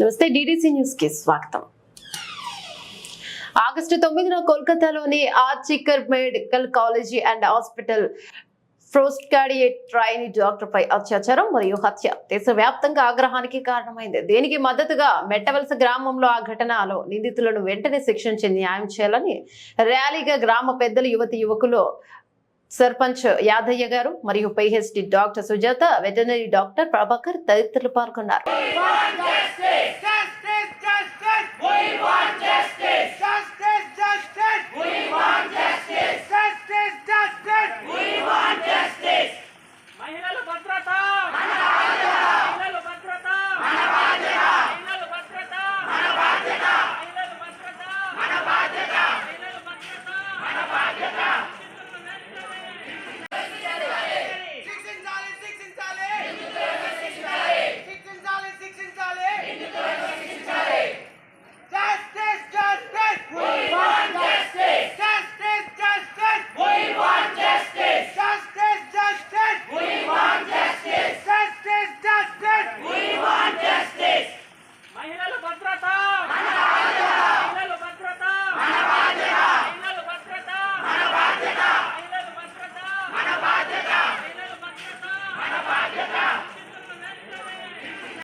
నమస్తే డిడిసి న్యూస్కి స్వాగతం. ఆగస్టు తొమ్మిదిన కోల్కతాలోని ఆర్చికర్ medical college and hospital ఫ్రోస్కాడియేట్ trainee డాక్టర్పై డాక్టర్ పై అత్యాచారం మరియు హత్య. దేశవ్యాప్తంగా ఆగ్రహానికి కారణమైంది. దీనికి మద్దతుగా మెట్టవలస గ్రామంలో ఆ ఘటనలో నిందితులను వెంటనే శిక్షించి న్యాయం చేయాలని ర్యాలీగా గ్రామ పెద్దలు యువతి యువకులు సర్పంచ్ యాదయ్య గారు మరియు PhD doctor Sujatha veterinary doctor Prabhakar తదితరులు పాల్గొన్నారు.